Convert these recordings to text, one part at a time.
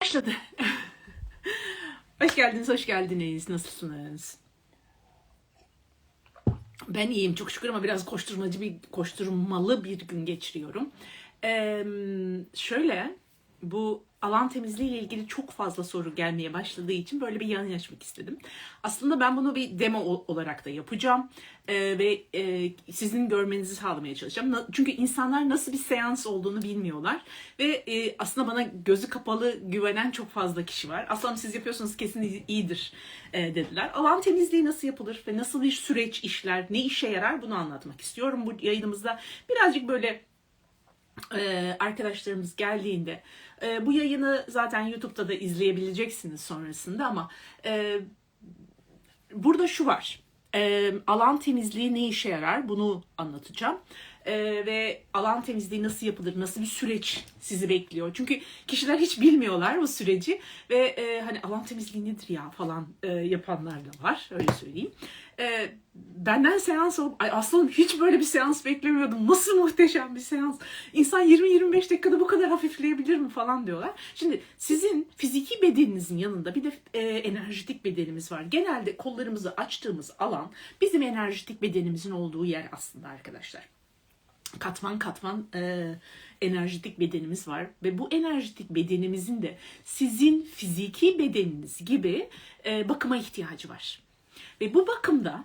Başladı. hoş geldiniz, hoş geldiniz. Nasılsınız? Ben iyiyim çok şükür ama biraz koşturmacı bir koşturmalı bir gün geçiriyorum. Ee, şöyle bu alan temizliği ile ilgili çok fazla soru gelmeye başladığı için böyle bir yayın açmak istedim. Aslında ben bunu bir demo olarak da yapacağım Ee, ve e, sizin görmenizi sağlamaya çalışacağım. Na- Çünkü insanlar nasıl bir seans olduğunu bilmiyorlar ve e, aslında bana gözü kapalı güvenen çok fazla kişi var. Aslanım siz yapıyorsunuz kesin iyidir e, dediler. Alan temizliği nasıl yapılır ve nasıl bir süreç işler, ne işe yarar bunu anlatmak istiyorum. Bu yayınımızda birazcık böyle e, arkadaşlarımız geldiğinde e, bu yayını zaten YouTube'da da izleyebileceksiniz sonrasında ama e, burada şu var. E, alan temizliği ne işe yarar bunu anlatacağım. E, ve alan temizliği nasıl yapılır, nasıl bir süreç sizi bekliyor. Çünkü kişiler hiç bilmiyorlar bu süreci ve e, hani alan temizliği nedir ya falan e, yapanlar da var öyle söyleyeyim. E, benden seans alıp ay aslanım hiç böyle bir seans beklemiyordum. Nasıl muhteşem bir seans. İnsan 20-25 dakikada bu kadar hafifleyebilir mi falan diyorlar. Şimdi sizin fiziki bedeninizin yanında bir de e, enerjitik bedenimiz var. Genelde kollarımızı açtığımız alan bizim enerjitik bedenimizin olduğu yer aslında arkadaşlar katman katman e, enerjitik bedenimiz var ve bu enerjitik bedenimizin de sizin fiziki bedeniniz gibi e, bakıma ihtiyacı var. Ve bu bakımda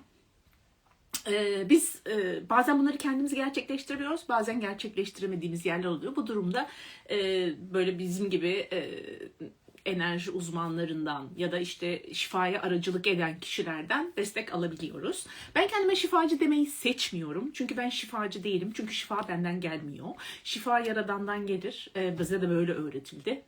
e, biz e, bazen bunları kendimiz gerçekleştiriyoruz, bazen gerçekleştiremediğimiz yerler oluyor. Bu durumda e, böyle bizim gibi e, enerji uzmanlarından ya da işte şifaya aracılık eden kişilerden destek alabiliyoruz. Ben kendime şifacı demeyi seçmiyorum. Çünkü ben şifacı değilim. Çünkü şifa benden gelmiyor. Şifa yaradandan gelir. E, bize de böyle öğretildi.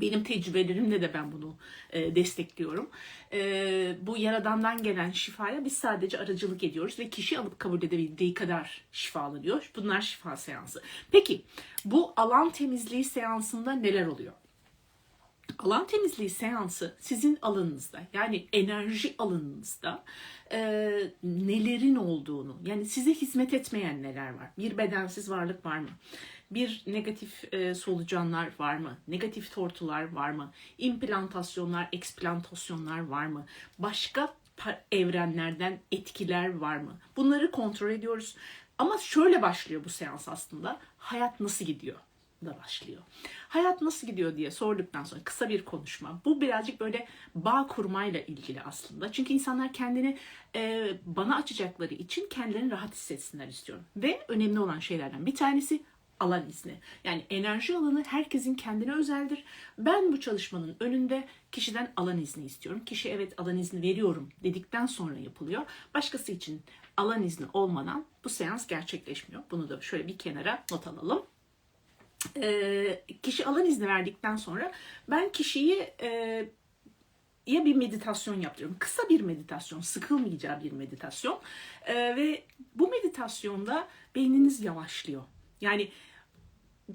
Benim tecrübelerimle de ben bunu e, destekliyorum. E, bu yaradandan gelen şifaya biz sadece aracılık ediyoruz ve kişi alıp kabul edebildiği kadar şifalanıyor. Bunlar şifa seansı. Peki bu alan temizliği seansında neler oluyor? Alan temizliği seansı sizin alanınızda yani enerji alanınızda e, nelerin olduğunu yani size hizmet etmeyen neler var? Bir bedensiz varlık var mı? Bir negatif e, solucanlar var mı? Negatif tortular var mı? İmplantasyonlar, eksplantasyonlar var mı? Başka evrenlerden etkiler var mı? Bunları kontrol ediyoruz. Ama şöyle başlıyor bu seans aslında. Hayat nasıl gidiyor? Da başlıyor. Hayat nasıl gidiyor diye sorduktan sonra kısa bir konuşma. Bu birazcık böyle bağ kurmayla ilgili aslında. Çünkü insanlar kendini e, bana açacakları için kendilerini rahat hissetsinler istiyorum. Ve önemli olan şeylerden bir tanesi alan izni. Yani enerji alanı herkesin kendine özeldir. Ben bu çalışmanın önünde kişiden alan izni istiyorum. Kişi evet alan izni veriyorum dedikten sonra yapılıyor. Başkası için alan izni olmadan bu seans gerçekleşmiyor. Bunu da şöyle bir kenara not alalım e, kişi alan izni verdikten sonra ben kişiyi e, ya bir meditasyon yaptırıyorum. Kısa bir meditasyon, sıkılmayacağı bir meditasyon. E, ve bu meditasyonda beyniniz yavaşlıyor. Yani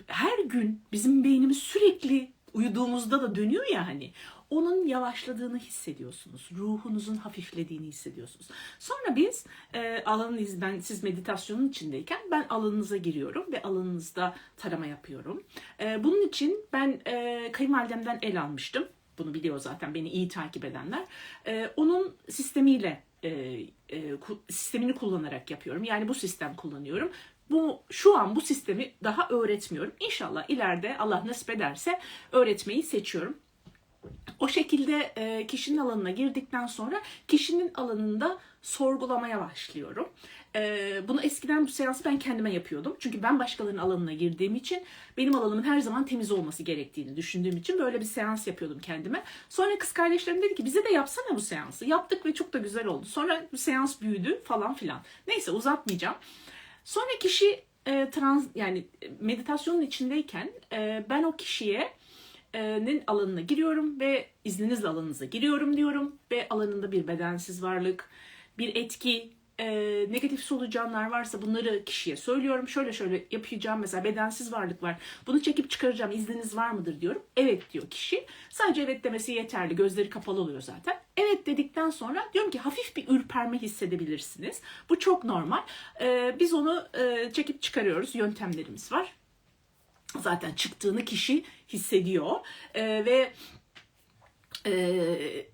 her gün bizim beynimiz sürekli uyuduğumuzda da dönüyor ya hani onun yavaşladığını hissediyorsunuz. Ruhunuzun hafiflediğini hissediyorsunuz. Sonra biz e, alanınız ben siz meditasyonun içindeyken ben alanınıza giriyorum ve alanınızda tarama yapıyorum. E, bunun için ben e, kayınvalidemden el almıştım. Bunu biliyor zaten beni iyi takip edenler. E, onun sistemiyle e, e, sistemini kullanarak yapıyorum. Yani bu sistem kullanıyorum. Bu şu an bu sistemi daha öğretmiyorum. İnşallah ileride Allah nasip ederse öğretmeyi seçiyorum. O şekilde e, kişinin alanına girdikten sonra kişinin alanında sorgulamaya başlıyorum. E, bunu eskiden bu seansı ben kendime yapıyordum. Çünkü ben başkalarının alanına girdiğim için benim alanımın her zaman temiz olması gerektiğini düşündüğüm için böyle bir seans yapıyordum kendime. Sonra kız kardeşlerim dedi ki bize de yapsana bu seansı. Yaptık ve çok da güzel oldu. Sonra bu seans büyüdü falan filan. Neyse uzatmayacağım. Sonra kişi e, trans yani meditasyonun içindeyken e, ben o kişiye e, nin alanına giriyorum ve izninizle alanınıza giriyorum diyorum ve alanında bir bedensiz varlık, bir etki, e, negatif solucanlar varsa bunları kişiye söylüyorum. Şöyle şöyle yapacağım mesela bedensiz varlık var. Bunu çekip çıkaracağım izniniz var mıdır diyorum. Evet diyor kişi. Sadece evet demesi yeterli. Gözleri kapalı oluyor zaten. Evet dedikten sonra diyorum ki hafif bir ürperme hissedebilirsiniz. Bu çok normal. E, biz onu e, çekip çıkarıyoruz. Yöntemlerimiz var. zaten çıktığını kişi hissediyor Ee, ve e,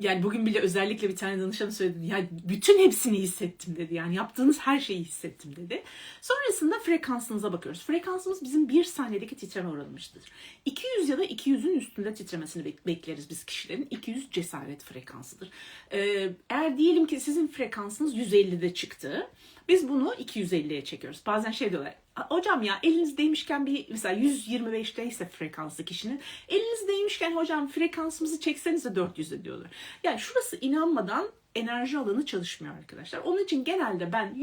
yani bugün bile özellikle bir tane danışanı söyledi. Ya bütün hepsini hissettim dedi. Yani yaptığınız her şeyi hissettim dedi. Sonrasında frekansınıza bakıyoruz. Frekansımız bizim bir saniyedeki titreme oranımızdır. 200 ya da 200'ün üstünde titremesini bek- bekleriz biz kişilerin. 200 cesaret frekansıdır. Ee, eğer diyelim ki sizin frekansınız 150'de çıktı. Biz bunu 250'ye çekiyoruz. Bazen şey diyorlar. Hocam ya elinizdeymişken bir mesela 125'teyse frekansı kişinin elinizdeymişken hocam frekansımızı çeksenize 400'e diyorlar. Yani şurası inanmadan enerji alanı çalışmıyor arkadaşlar. Onun için genelde ben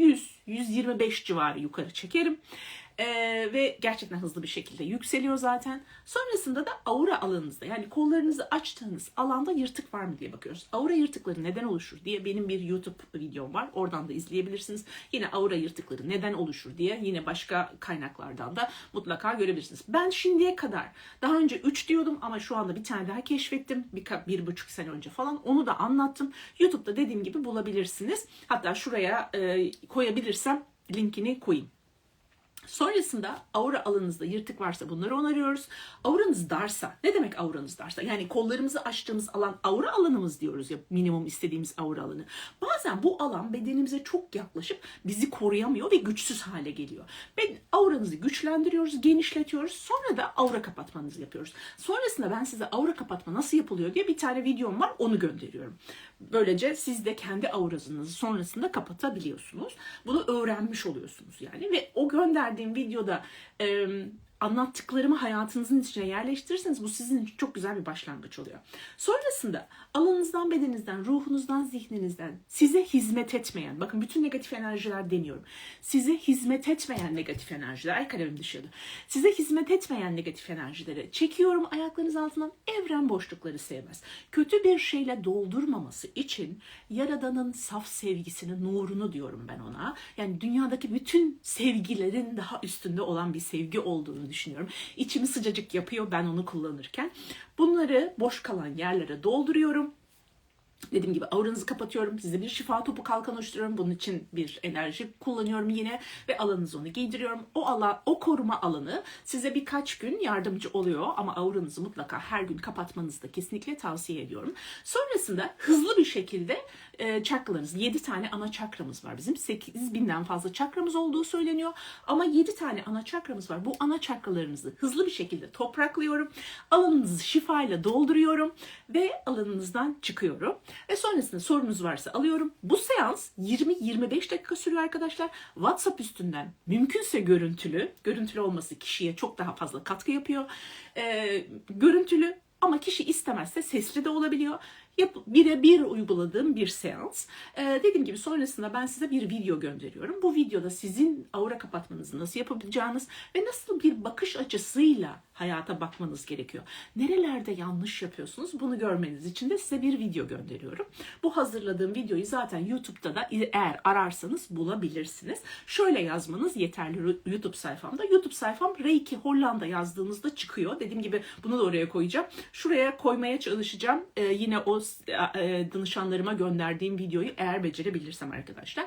100-125 civarı yukarı çekerim. Ee, ve gerçekten hızlı bir şekilde yükseliyor zaten. Sonrasında da aura alanınızda yani kollarınızı açtığınız alanda yırtık var mı diye bakıyoruz. Aura yırtıkları neden oluşur diye benim bir YouTube videom var. Oradan da izleyebilirsiniz. Yine aura yırtıkları neden oluşur diye yine başka kaynaklardan da mutlaka görebilirsiniz. Ben şimdiye kadar daha önce 3 diyordum ama şu anda bir tane daha keşfettim. Bir, bir buçuk sene önce falan. Onu da anlattım. YouTube'da dediğim gibi bulabilirsiniz. Hatta şuraya e, koyabilirsem linkini koyayım. Sonrasında aura alanınızda yırtık varsa bunları onarıyoruz. Auranız darsa, ne demek auranız darsa? Yani kollarımızı açtığımız alan aura alanımız diyoruz ya minimum istediğimiz aura alanı. Bazen bu alan bedenimize çok yaklaşıp bizi koruyamıyor ve güçsüz hale geliyor. Ve auranızı güçlendiriyoruz, genişletiyoruz. Sonra da aura kapatmanızı yapıyoruz. Sonrasında ben size aura kapatma nasıl yapılıyor diye bir tane videom var onu gönderiyorum. Böylece siz de kendi auranızı sonrasında kapatabiliyorsunuz. Bunu öğrenmiş oluyorsunuz yani ve o gönderdiğim videoda anlattıklarımı hayatınızın içine yerleştirirseniz bu sizin için çok güzel bir başlangıç oluyor. Sonrasında alanınızdan, bedeninizden, ruhunuzdan, zihninizden size hizmet etmeyen, bakın bütün negatif enerjiler deniyorum. Size hizmet etmeyen negatif enerjiler, ay kalemim düşüyordu. Size hizmet etmeyen negatif enerjileri çekiyorum ayaklarınız altından. Evren boşlukları sevmez. Kötü bir şeyle doldurmaması için Yaradan'ın saf sevgisini, nurunu diyorum ben ona. Yani dünyadaki bütün sevgilerin daha üstünde olan bir sevgi olduğunu düşünüyorum. İçimi sıcacık yapıyor ben onu kullanırken. Bunları boş kalan yerlere dolduruyorum. Dediğim gibi auranızı kapatıyorum. Size bir şifa topu kalkan oluşturuyorum. Bunun için bir enerji kullanıyorum yine ve alanınızı onu giydiriyorum. O alan, o koruma alanı size birkaç gün yardımcı oluyor ama auranızı mutlaka her gün kapatmanızı da kesinlikle tavsiye ediyorum. Sonrasında hızlı bir şekilde e, çakralarınız, 7 tane ana çakramız var bizim. 8000'den fazla çakramız olduğu söyleniyor ama 7 tane ana çakramız var. Bu ana çakralarınızı hızlı bir şekilde topraklıyorum. Alanınızı şifayla dolduruyorum ve alanınızdan çıkıyorum. Ve sonrasında sorunuz varsa alıyorum. Bu seans 20-25 dakika sürüyor arkadaşlar. WhatsApp üstünden mümkünse görüntülü. Görüntülü olması kişiye çok daha fazla katkı yapıyor. Ee, görüntülü ama kişi istemezse sesli de olabiliyor. Yap, birebir uyguladığım bir seans. Ee, dediğim gibi sonrasında ben size bir video gönderiyorum. Bu videoda sizin aura kapatmanızı nasıl yapabileceğiniz ve nasıl bir bakış açısıyla hayata bakmanız gerekiyor. Nerelerde yanlış yapıyorsunuz bunu görmeniz için de size bir video gönderiyorum. Bu hazırladığım videoyu zaten YouTube'da da eğer ararsanız bulabilirsiniz. Şöyle yazmanız yeterli YouTube sayfamda. YouTube sayfam Reiki Hollanda yazdığınızda çıkıyor. Dediğim gibi bunu da oraya koyacağım. Şuraya koymaya çalışacağım. Ee, yine o e, danışanlarıma gönderdiğim videoyu eğer becerebilirsem arkadaşlar.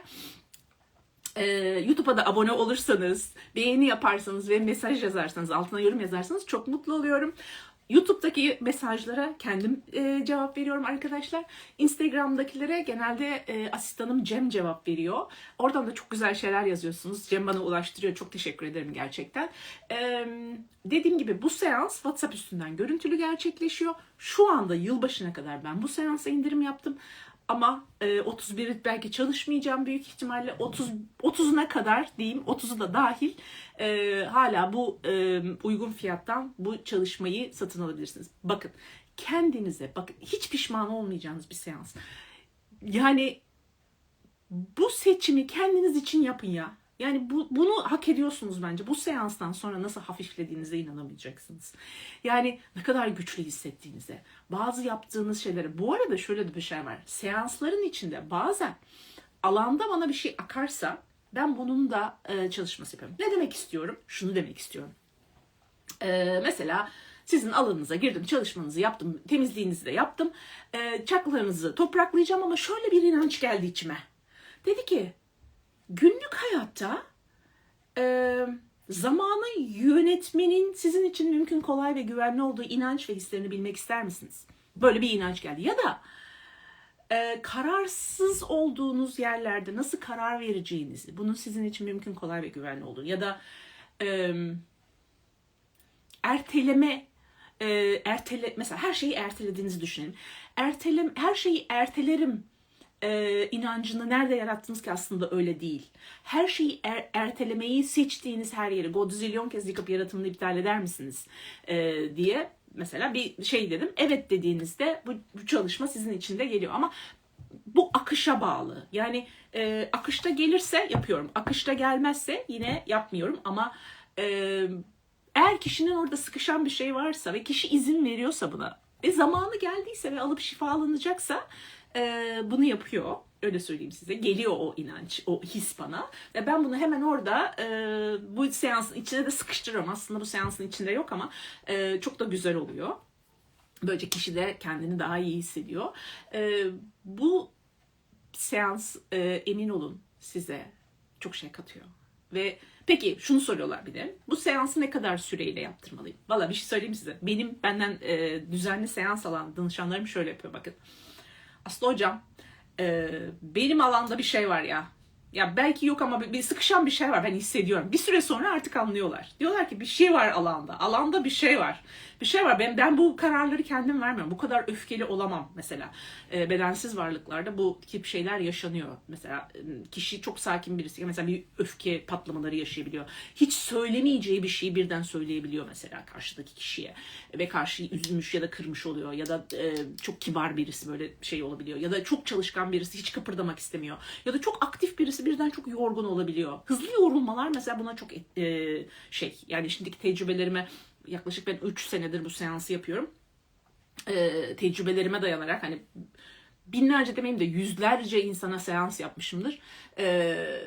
Ee, YouTube'a da abone olursanız, beğeni yaparsanız ve mesaj yazarsanız, altına yorum yazarsanız çok mutlu oluyorum. YouTube'daki mesajlara kendim e, cevap veriyorum arkadaşlar. Instagram'dakilere genelde e, asistanım Cem cevap veriyor. Oradan da çok güzel şeyler yazıyorsunuz. Cem bana ulaştırıyor. Çok teşekkür ederim gerçekten. E, dediğim gibi bu seans WhatsApp üstünden görüntülü gerçekleşiyor. Şu anda yılbaşına kadar ben bu seansa indirim yaptım. Ama e, 31 belki çalışmayacağım büyük ihtimalle 30 30'una kadar diyeyim 30'u da dahil e, hala bu e, uygun fiyattan bu çalışmayı satın alabilirsiniz. Bakın kendinize bakın hiç pişman olmayacağınız bir seans. Yani bu seçimi kendiniz için yapın ya. Yani bu, bunu hak ediyorsunuz bence. Bu seanstan sonra nasıl hafiflediğinize inanamayacaksınız. Yani ne kadar güçlü hissettiğinize, bazı yaptığınız şeylere. Bu arada şöyle de bir şey var. Seansların içinde bazen alanda bana bir şey akarsa ben bunun da e, çalışması yapıyorum. Ne demek istiyorum? Şunu demek istiyorum. E, mesela sizin alanınıza girdim, çalışmanızı yaptım, temizliğinizi de yaptım. E, çakralarınızı topraklayacağım ama şöyle bir inanç geldi içime. Dedi ki günlük hayatta e, zamanı yönetmenin sizin için mümkün, kolay ve güvenli olduğu inanç ve hislerini bilmek ister misiniz? Böyle bir inanç geldi. Ya da e, kararsız olduğunuz yerlerde nasıl karar vereceğinizi, bunun sizin için mümkün, kolay ve güvenli olduğunu ya da e, erteleme e, ertele mesela her şeyi ertelediğinizi düşünün. Ertelem her şeyi ertelerim e, inancını nerede yarattınız ki aslında öyle değil. Her şeyi er- ertelemeyi seçtiğiniz her yeri Godzillion kez yıkıp yaratımını iptal eder misiniz e, diye mesela bir şey dedim. Evet dediğinizde bu, bu çalışma sizin içinde geliyor ama bu akışa bağlı. Yani e, akışta gelirse yapıyorum. Akışta gelmezse yine yapmıyorum ama e, eğer kişinin orada sıkışan bir şey varsa ve kişi izin veriyorsa buna ve zamanı geldiyse ve alıp şifalanacaksa e, bunu yapıyor. Öyle söyleyeyim size. Geliyor o inanç, o his bana. Ve ben bunu hemen orada e, bu seansın içine de sıkıştırıyorum. Aslında bu seansın içinde yok ama e, çok da güzel oluyor. Böylece kişi de kendini daha iyi hissediyor. E, bu seans e, emin olun size çok şey katıyor. Ve peki şunu soruyorlar bir de. Bu seansı ne kadar süreyle yaptırmalıyım? Valla bir şey söyleyeyim size. Benim benden e, düzenli seans alan danışanlarım şöyle yapıyor bakın. Aslı hocam e, benim alanda bir şey var ya. Ya belki yok ama bir, bir sıkışan bir şey var ben hissediyorum. Bir süre sonra artık anlıyorlar. Diyorlar ki bir şey var alanda. Alanda bir şey var. Bir şey var. Ben, ben bu kararları kendim vermiyorum. Bu kadar öfkeli olamam mesela. E, bedensiz varlıklarda bu tip şeyler yaşanıyor. Mesela e, kişi çok sakin birisi. Mesela bir öfke patlamaları yaşayabiliyor. Hiç söylemeyeceği bir şeyi birden söyleyebiliyor mesela karşıdaki kişiye. Ve karşıyı üzülmüş ya da kırmış oluyor. Ya da e, çok kibar birisi böyle şey olabiliyor. Ya da çok çalışkan birisi hiç kıpırdamak istemiyor. Ya da çok aktif birisi birden çok yorgun olabiliyor. Hızlı yorulmalar mesela buna çok e, şey. Yani şimdiki tecrübelerime yaklaşık ben 3 senedir bu seansı yapıyorum. Ee, tecrübelerime dayanarak hani binlerce demeyeyim de yüzlerce insana seans yapmışımdır. Ee,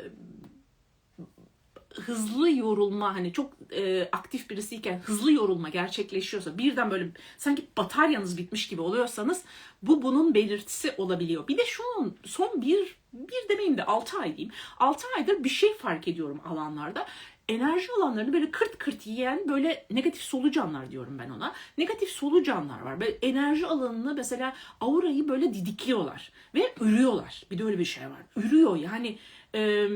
hızlı yorulma hani çok e, aktif birisiyken hızlı yorulma gerçekleşiyorsa birden böyle sanki bataryanız bitmiş gibi oluyorsanız bu bunun belirtisi olabiliyor. Bir de şunun son bir bir demeyeyim de 6 ay diyeyim. 6 aydır bir şey fark ediyorum alanlarda enerji alanlarını böyle kırt kırt yiyen böyle negatif solucanlar diyorum ben ona. Negatif solucanlar var. Böyle enerji alanını mesela aurayı böyle didikliyorlar ve ürüyorlar. Bir de öyle bir şey var. Ürüyor yani e,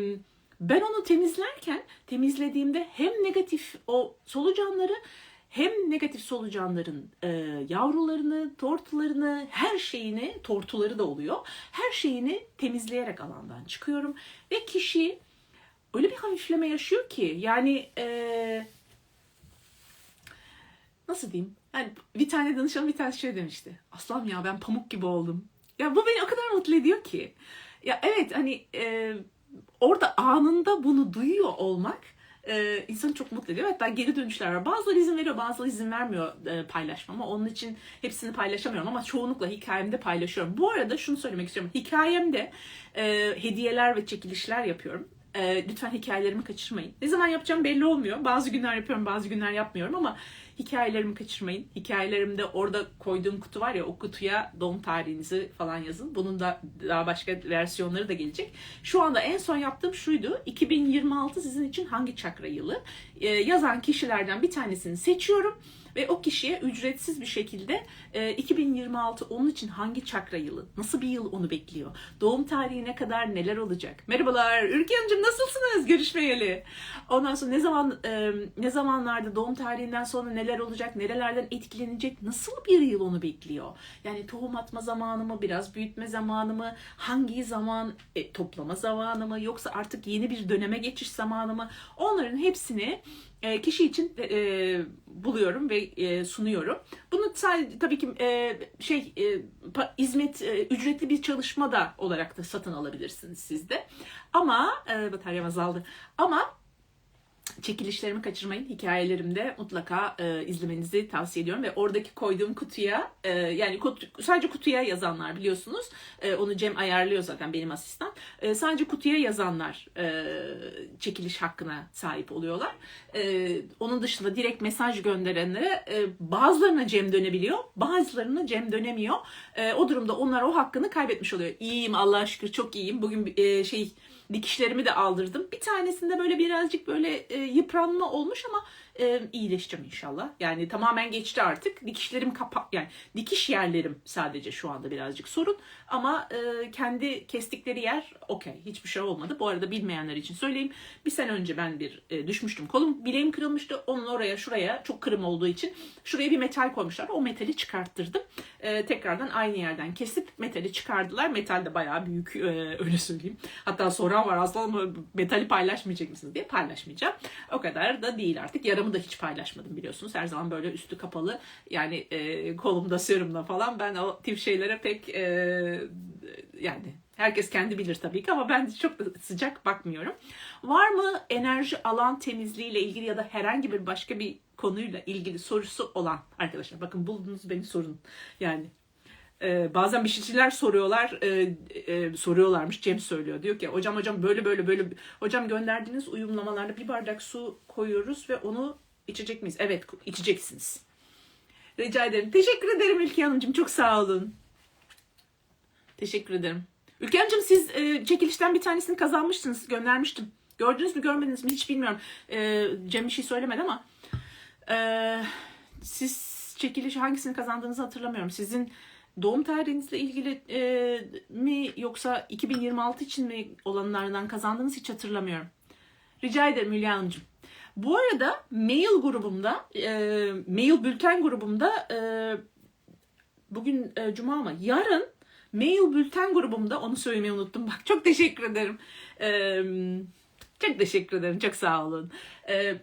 ben onu temizlerken temizlediğimde hem negatif o solucanları hem negatif solucanların e, yavrularını, tortularını, her şeyini, tortuları da oluyor. Her şeyini temizleyerek alandan çıkıyorum ve kişi öyle bir hafifleme yaşıyor ki yani e, nasıl diyeyim? Yani bir tane danışanım bir tane şey demişti. Aslan ya ben pamuk gibi oldum. Ya bu beni o kadar mutlu ediyor ki. Ya evet hani e, orada anında bunu duyuyor olmak e, insanı çok mutlu ediyor. Hatta geri dönüşler var. Bazıları izin veriyor, bazıları izin vermiyor e, paylaşmama. Onun için hepsini paylaşamıyorum ama çoğunlukla hikayemde paylaşıyorum. Bu arada şunu söylemek istiyorum. Hikayemde e, hediyeler ve çekilişler yapıyorum. E, lütfen hikayelerimi kaçırmayın. Ne zaman yapacağım belli olmuyor. Bazı günler yapıyorum, bazı günler yapmıyorum ama hikayelerimi kaçırmayın. Hikayelerimde orada koyduğum kutu var ya o kutuya doğum tarihinizi falan yazın. Bunun da daha başka versiyonları da gelecek. Şu anda en son yaptığım şuydu. 2026 sizin için hangi çakra yılı? Ee, yazan kişilerden bir tanesini seçiyorum ve o kişiye ücretsiz bir şekilde e, 2026 onun için hangi çakra yılı, nasıl bir yıl onu bekliyor, doğum tarihine kadar neler olacak. Merhabalar Ülke Hanımcığım nasılsınız görüşmeyeli? Ondan sonra ne zaman e, ne zamanlarda doğum tarihinden sonra neler olacak, nerelerden etkilenecek, nasıl bir yıl onu bekliyor? Yani tohum atma zamanı mı, biraz büyütme zamanı mı, hangi zaman e, toplama zamanı mı, yoksa artık yeni bir döneme geçiş zamanı mı? Onların hepsini e, kişi için e, buluyorum ve e, sunuyorum. Bunu sadece tabii ki e, şey e, pa, hizmet e, ücretli bir çalışma da olarak da satın alabilirsiniz siz de. Ama e, bataryam azaldı. Ama çekilişlerimi kaçırmayın. Hikayelerimde mutlaka e, izlemenizi tavsiye ediyorum ve oradaki koyduğum kutuya e, yani kutu, sadece kutuya yazanlar biliyorsunuz. E, onu Cem ayarlıyor zaten benim asistan. E, sadece kutuya yazanlar e, çekiliş hakkına sahip oluyorlar. E, onun dışında direkt mesaj gönderenlere e, bazılarına Cem dönebiliyor, bazılarına Cem dönemiyor. E, o durumda onlar o hakkını kaybetmiş oluyor. İyiyim Allah'a şükür çok iyiyim. Bugün e, şey Dikişlerimi de aldırdım. Bir tanesinde böyle birazcık böyle e, yıpranma olmuş ama e, iyileşeceğim inşallah. Yani tamamen geçti artık. Dikişlerim kapa yani dikiş yerlerim sadece şu anda birazcık sorun ama e, kendi kestikleri yer okey. Hiçbir şey olmadı. Bu arada bilmeyenler için söyleyeyim. Bir sene önce ben bir e, düşmüştüm. Kolum bileğim kırılmıştı. Onun oraya şuraya çok kırım olduğu için şuraya bir metal koymuşlar. O metali çıkarttırdım. E, tekrardan aynı yerden kesip metali çıkardılar. Metal de bayağı büyük e, öyle söyleyeyim. Hatta soran var aslanım metali paylaşmayacak mısınız diye paylaşmayacağım. O kadar da değil artık. Yaramı da hiç paylaşmadım biliyorsunuz. Her zaman böyle üstü kapalı yani e, kolumda serumla falan ben o tip şeylere pek e, yani herkes kendi bilir tabii ki ama ben çok sıcak bakmıyorum. Var mı enerji alan temizliği ile ilgili ya da herhangi bir başka bir konuyla ilgili sorusu olan arkadaşlar bakın buldunuz beni sorun. Yani ee, bazen bir şeyler soruyorlar, e, e, soruyorlarmış. Cem söylüyor. Diyor ki hocam hocam böyle böyle böyle. Hocam gönderdiğiniz uyumlamalarda bir bardak su koyuyoruz ve onu içecek miyiz? Evet içeceksiniz. Rica ederim. Teşekkür ederim Ülke Hanımcığım. Çok sağ olun. Teşekkür ederim. Ülke Hanımcığım siz e, çekilişten bir tanesini kazanmıştınız. Göndermiştim. Gördünüz mü görmediniz mi hiç bilmiyorum. E, Cem bir şey söylemedi ama e, siz çekiliş hangisini kazandığınızı hatırlamıyorum. Sizin doğum tarihinizle ilgili e, mi yoksa 2026 için mi olanlardan kazandığınız hiç hatırlamıyorum. Rica ederim Hülya Hanımcığım. Bu arada mail grubumda, e, mail bülten grubumda e, bugün e, cuma ama yarın mail bülten grubumda onu söylemeyi unuttum. Bak çok teşekkür ederim. E, çok teşekkür ederim. Çok sağ olun. E,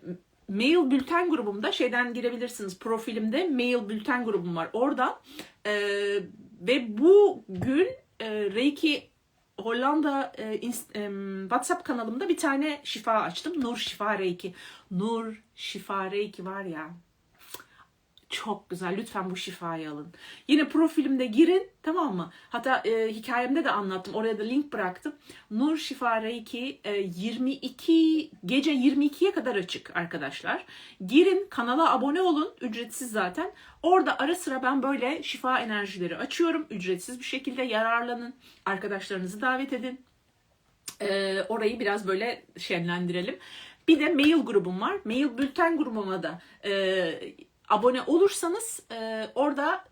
mail bülten grubumda şeyden girebilirsiniz. Profilimde mail bülten grubum var. Oradan e, ve bu gün e, Reiki Hollanda e, inst, e, WhatsApp kanalımda bir tane şifa açtım. Nur Şifa Reiki. Nur Şifa Reiki var ya çok güzel. Lütfen bu şifayı alın. Yine profilimde girin tamam mı? Hatta e, hikayemde de anlattım. Oraya da link bıraktım. Nur Şifa Reiki e, 22 gece 22'ye kadar açık arkadaşlar. Girin kanala abone olun. Ücretsiz zaten. Orada ara sıra ben böyle şifa enerjileri açıyorum. Ücretsiz bir şekilde yararlanın. Arkadaşlarınızı davet edin. E, orayı biraz böyle şenlendirelim. Bir de mail grubum var. Mail bülten grubuma da e, abone olursanız e, orada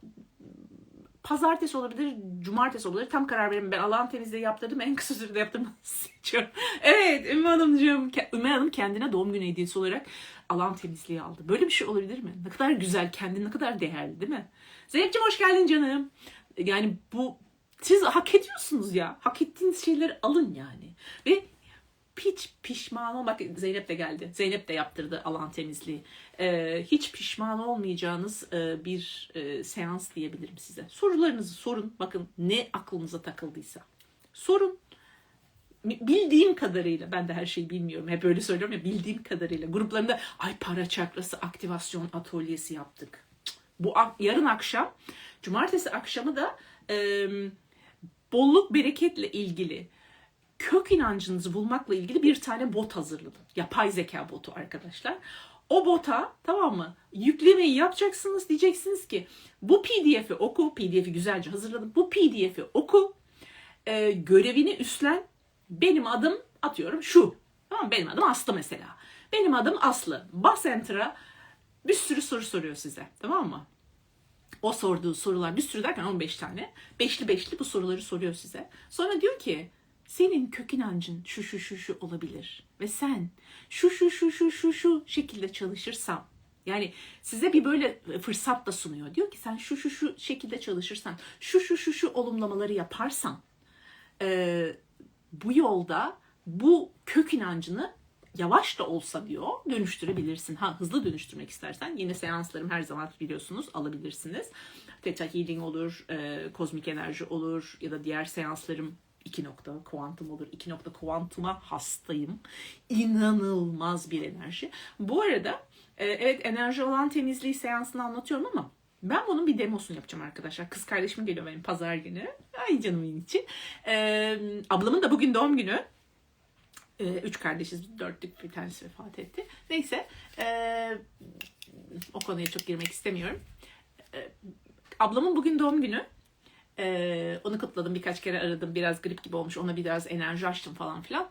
pazartesi olabilir, cumartesi olabilir. Tam karar verin. Ben alan temizliği yaptırdım. En kısa sürede yaptırdım. seçiyorum. evet Ümmü Hanımcığım. Ümmü Hanım kendine doğum günü hediyesi olarak alan temizliği aldı. Böyle bir şey olabilir mi? Ne kadar güzel, kendin ne kadar değerli değil mi? Zeynep'ciğim hoş geldin canım. Yani bu siz hak ediyorsunuz ya. Hak ettiğiniz şeyleri alın yani. Ve hiç pişman olmak Zeynep de geldi. Zeynep de yaptırdı alan temizliği. Ee, hiç pişman olmayacağınız e, bir e, seans diyebilirim size. Sorularınızı sorun. Bakın ne aklınıza takıldıysa. Sorun. Bildiğim kadarıyla ben de her şeyi bilmiyorum. Hep öyle söylüyorum ya bildiğim kadarıyla. Gruplarında ay para çakrası aktivasyon atölyesi yaptık. Bu yarın akşam cumartesi akşamı da e, bolluk bereketle ilgili kök inancınızı bulmakla ilgili bir tane bot hazırladım. Yapay zeka botu arkadaşlar. O bota tamam mı? Yüklemeyi yapacaksınız. Diyeceksiniz ki bu pdf'i oku. Pdf'i güzelce hazırladım. Bu pdf'i oku. E, görevini üstlen. Benim adım atıyorum şu. Tamam Benim adım Aslı mesela. Benim adım Aslı. Bas enter'a bir sürü soru soruyor size. Tamam mı? O sorduğu sorular bir sürü derken 15 tane. Beşli beşli bu soruları soruyor size. Sonra diyor ki senin kök inancın şu şu şu şu olabilir ve sen şu şu şu şu şu şu şekilde çalışırsan yani size bir böyle fırsat da sunuyor. Diyor ki sen şu şu şu şekilde çalışırsan, şu şu şu şu olumlamaları yaparsan e, bu yolda bu kök inancını yavaş da olsa diyor dönüştürebilirsin. Ha hızlı dönüştürmek istersen yine seanslarım her zaman biliyorsunuz alabilirsiniz. Theta Healing olur, e, kozmik enerji olur ya da diğer seanslarım 2 nokta kuantum olur. 2 nokta kuantuma hastayım. İnanılmaz bir enerji. Bu arada e, evet enerji olan temizliği seansını anlatıyorum ama ben bunun bir demosunu yapacağım arkadaşlar. Kız kardeşim geliyor benim pazar günü. Ay canımın için. Ee, ablamın da bugün doğum günü. Ee, üç kardeşiz. Dörtlük bir tanesi vefat etti. Neyse. Ee, o konuya çok girmek istemiyorum. Ee, ablamın bugün doğum günü. Ee, onu kutladım birkaç kere aradım. Biraz grip gibi olmuş. Ona biraz enerji açtım falan filan.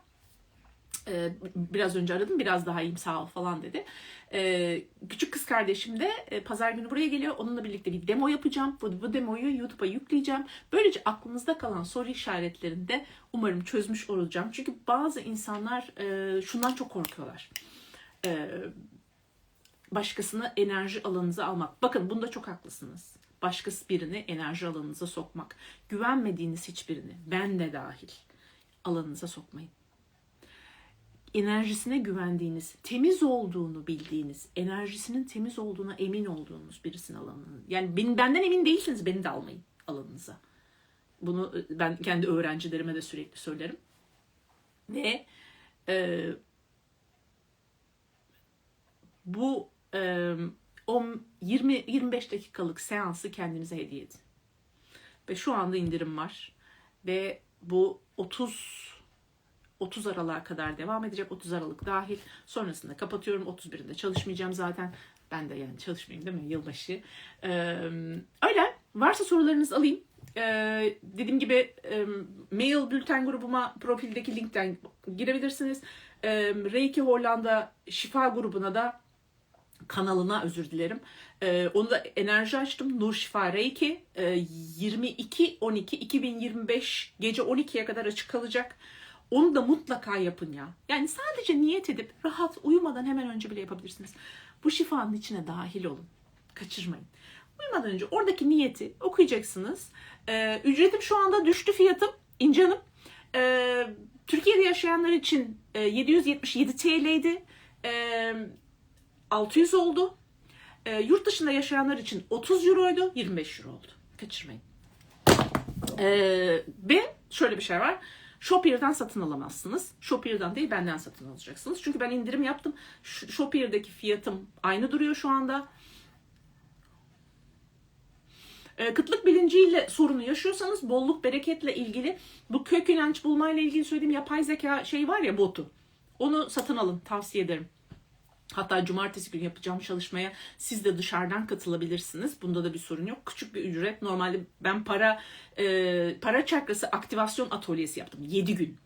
Ee, biraz önce aradım biraz daha iyiyim sağ ol falan dedi. Ee, küçük kız kardeşim de e, pazar günü buraya geliyor. Onunla birlikte bir demo yapacağım. Bu, bu demoyu YouTube'a yükleyeceğim. Böylece aklınızda kalan soru işaretlerini de umarım çözmüş olacağım. Çünkü bazı insanlar e, şundan çok korkuyorlar. E, başkasını enerji alanınıza almak. Bakın bunda çok haklısınız. Başkası birini enerji alanınıza sokmak. Güvenmediğiniz hiçbirini, ben de dahil alanınıza sokmayın enerjisine güvendiğiniz, temiz olduğunu bildiğiniz, enerjisinin temiz olduğuna emin olduğunuz birisinin alanını. Yani benim, benden emin değilseniz beni de almayın alanınıza. Bunu e, ben kendi öğrencilerime de sürekli söylerim. Ve e, bu e, 20-25 dakikalık seansı kendinize hediye edin. Ve şu anda indirim var. Ve bu 30 30 Aralık'a kadar devam edecek. 30 Aralık dahil. Sonrasında kapatıyorum. 31'inde çalışmayacağım zaten. Ben de yani çalışmayayım değil mi? Yılbaşı. Ee, öyle. Varsa sorularınızı alayım. Ee, dediğim gibi e, mail bülten grubuma profildeki linkten girebilirsiniz. Ee, Reiki Hollanda şifa grubuna da kanalına özür dilerim. Ee, onu da enerji açtım. Nur Şifa Reiki. Ee, 22-12-2025 gece 12'ye kadar açık kalacak. Onu da mutlaka yapın ya. Yani sadece niyet edip rahat uyumadan hemen önce bile yapabilirsiniz. Bu şifanın içine dahil olun. Kaçırmayın. Uyumadan önce oradaki niyeti okuyacaksınız. Ee, ücretim şu anda düştü fiyatım. İnce Hanım. Ee, Türkiye'de yaşayanlar için e, 777 TL'ydi. Ee, 600 oldu. Ee, yurt dışında yaşayanlar için 30 euroydu. 25 euro oldu. Kaçırmayın. Ee, ve şöyle bir şey var. Shopier'den satın alamazsınız. Shopier'den değil benden satın alacaksınız. Çünkü ben indirim yaptım. Shopier'deki fiyatım aynı duruyor şu anda. Ee, kıtlık bilinciyle sorunu yaşıyorsanız bolluk bereketle ilgili bu kök inanç bulmayla ilgili söylediğim yapay zeka şey var ya botu. Onu satın alın tavsiye ederim. Hatta cumartesi günü yapacağım çalışmaya siz de dışarıdan katılabilirsiniz. Bunda da bir sorun yok. Küçük bir ücret. Normalde ben para e, para çakrası aktivasyon atölyesi yaptım. 7 gün.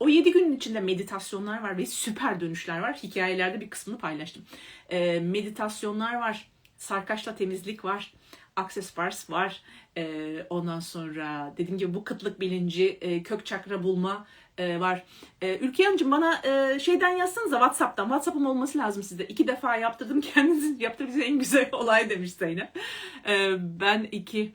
O 7 günün içinde meditasyonlar var ve süper dönüşler var. Hikayelerde bir kısmını paylaştım. E, meditasyonlar var. Sarkaçla temizlik var. Access Bars var. E, ondan sonra dediğim gibi bu kıtlık bilinci, e, kök çakra bulma e, var. E, Ülke Hanımcığım bana e, şeyden yazsanıza WhatsApp'tan. WhatsApp'ım olması lazım sizde. İki defa yaptırdım. Kendiniz yaptırdığınız en güzel olay demiş Zeynep. Ben iki.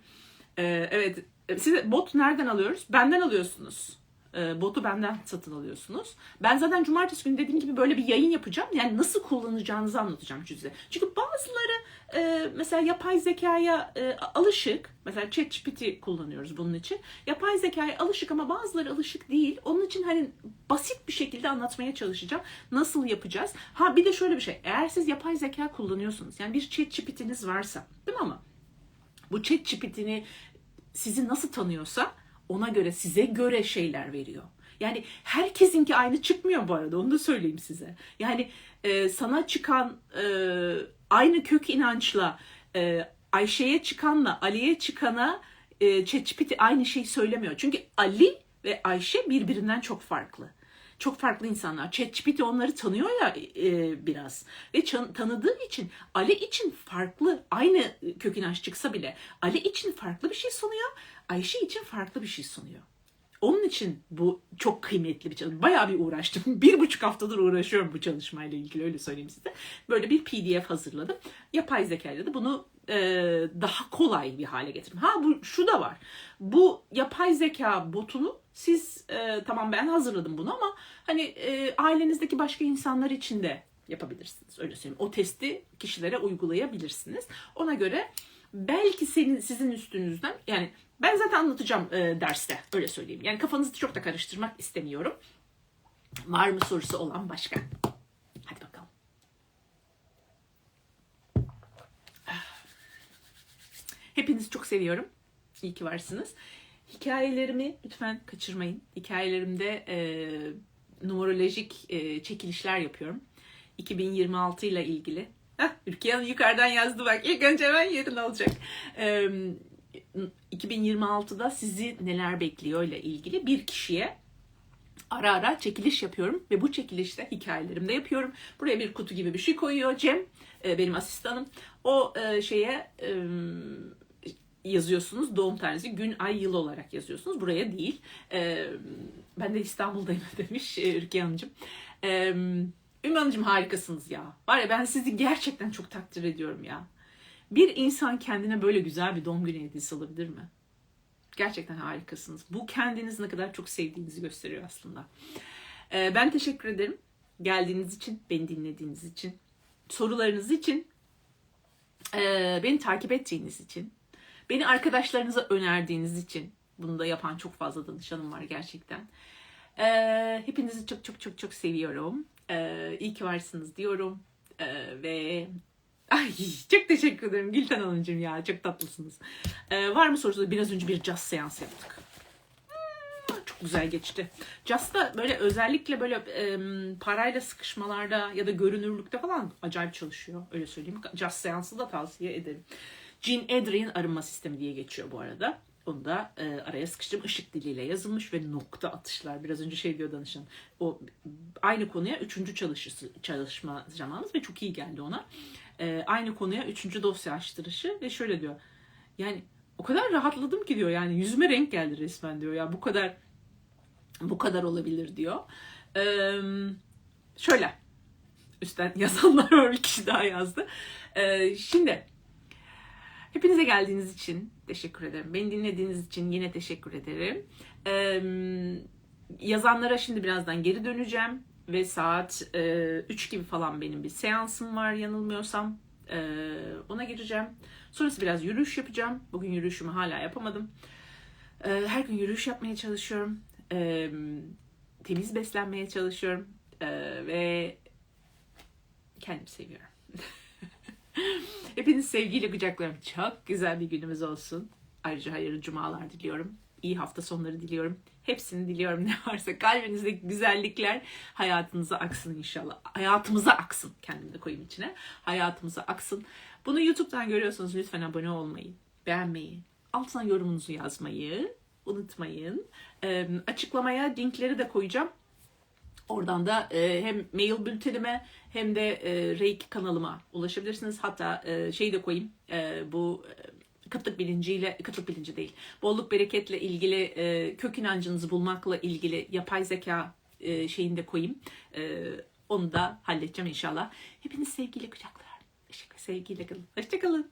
Evet. Siz bot nereden alıyoruz? Benden alıyorsunuz. E, botu benden satın alıyorsunuz. Ben zaten cumartesi günü dediğim gibi böyle bir yayın yapacağım. Yani nasıl kullanacağınızı anlatacağım size. Çünkü bazıları e, mesela yapay zekaya e, alışık. Mesela ChatGPT kullanıyoruz bunun için. Yapay zekaya alışık ama bazıları alışık değil. Onun için hani basit bir şekilde anlatmaya çalışacağım. Nasıl yapacağız? Ha bir de şöyle bir şey. Eğer siz yapay zeka kullanıyorsunuz. Yani bir ChatGPT'niz varsa değil mi ama? Bu ChatGPT'ni sizi nasıl tanıyorsa ona göre size göre şeyler veriyor. Yani herkesinki aynı çıkmıyor bu arada onu da söyleyeyim size. Yani e, sana çıkan e, aynı kök inançla e, Ayşe'ye çıkanla Ali'ye çıkana e, ChatGPT aynı şeyi söylemiyor. Çünkü Ali ve Ayşe birbirinden çok farklı. Çok farklı insanlar. ChatGPT onları tanıyor ya e, biraz. Ve tanıdığı için Ali için farklı, aynı kök inanç çıksa bile Ali için farklı bir şey sunuyor. Ayşe için farklı bir şey sunuyor. Onun için bu çok kıymetli bir çalışma. Bayağı bir uğraştım. Bir buçuk haftadır uğraşıyorum bu çalışmayla ilgili öyle söyleyeyim size. Böyle bir PDF hazırladım. Yapay zekayla da bunu e, daha kolay bir hale getirdim. Ha bu şu da var. Bu yapay zeka botunu siz e, tamam ben hazırladım bunu ama hani e, ailenizdeki başka insanlar için de yapabilirsiniz. Öyle söyleyeyim. O testi kişilere uygulayabilirsiniz. Ona göre belki senin sizin üstünüzden yani ben zaten anlatacağım e, derste öyle söyleyeyim. Yani kafanızı çok da karıştırmak istemiyorum. Var mı sorusu olan başka? Hadi bakalım. Hepinizi çok seviyorum. İyi ki varsınız. Hikayelerimi lütfen kaçırmayın. Hikayelerimde e, numerolojik e, çekilişler yapıyorum. 2026 ile ilgili. Heh, Ülke Hanım yukarıdan yazdı bak. İlk önce hemen yerini alacak. E, 2026'da sizi neler bekliyor ile ilgili bir kişiye ara ara çekiliş yapıyorum ve bu çekilişte hikayelerimde yapıyorum. Buraya bir kutu gibi bir şey koyuyor Cem, e, benim asistanım. O e, şeye e, yazıyorsunuz doğum tarihi, gün, ay, yıl olarak yazıyorsunuz. Buraya değil. Ben de İstanbul'dayım demiş Ürkiye Hanımcığım. Ümmü Hanımcığım harikasınız ya. Var ya ben sizi gerçekten çok takdir ediyorum ya. Bir insan kendine böyle güzel bir doğum günü hediyesi alabilir mi? Gerçekten harikasınız. Bu kendinizi ne kadar çok sevdiğinizi gösteriyor aslında. Ee, ben teşekkür ederim. Geldiğiniz için, beni dinlediğiniz için, sorularınız için, ee, beni takip ettiğiniz için, beni arkadaşlarınıza önerdiğiniz için. Bunu da yapan çok fazla danışanım var gerçekten. Ee, hepinizi çok çok çok çok seviyorum. İyi ki varsınız diyorum. Ve Ay çok teşekkür ederim Gülten Hanımcığım ya çok tatlısınız. Ee, var mı sorusu? Biraz önce bir jazz seansı yaptık. Hmm, Çok güzel geçti. Jazz'da böyle özellikle böyle e, parayla sıkışmalarda ya da görünürlükte falan acayip çalışıyor. Öyle söyleyeyim. Jazz seansı da tavsiye ederim. Jean Adrian arınma sistemi diye geçiyor bu arada. Onu da e, araya sıkıştım. Işık diliyle yazılmış ve nokta atışlar. Biraz önce şey diyor danışan. O aynı konuya üçüncü çalışısı, çalışma zamanımız ve çok iyi geldi ona. E, aynı konuya üçüncü dosya açtırışı ve şöyle diyor. Yani o kadar rahatladım ki diyor yani yüzüme renk geldi resmen diyor ya bu kadar bu kadar olabilir diyor. E, şöyle üstten yazanlar var bir kişi daha yazdı. E, şimdi hepinize geldiğiniz için teşekkür ederim. Beni dinlediğiniz için yine teşekkür ederim. E, yazanlara şimdi birazdan geri döneceğim ve saat e, 3 gibi falan benim bir seansım var yanılmıyorsam. E, ona gireceğim. Sonrası biraz yürüyüş yapacağım. Bugün yürüyüşümü hala yapamadım. E, her gün yürüyüş yapmaya çalışıyorum. E, temiz beslenmeye çalışıyorum. E, ve kendimi seviyorum. Hepiniz sevgiyle kucaklarım. Çok güzel bir günümüz olsun. Ayrıca hayırlı cumalar diliyorum. İyi hafta sonları diliyorum. Hepsini diliyorum ne varsa. Kalbinizdeki güzellikler hayatınıza aksın inşallah. Hayatımıza aksın. Kendimi de koyayım içine. Hayatımıza aksın. Bunu YouTube'dan görüyorsanız lütfen abone olmayı, beğenmeyi, altına yorumunuzu yazmayı unutmayın. Ee, açıklamaya linkleri de koyacağım. Oradan da e, hem mail bültenime hem de e, Reiki kanalıma ulaşabilirsiniz. Hatta e, şeyi de koyayım. E, bu e, kıtlık bilinciyle, kıtlık bilinci değil. Bolluk bereketle ilgili e, kök inancınızı bulmakla ilgili yapay zeka e, şeyini koyayım. E, onu da halledeceğim inşallah. Hepiniz sevgiyle kucaklar. Sevgiyle kalın. Hoşçakalın.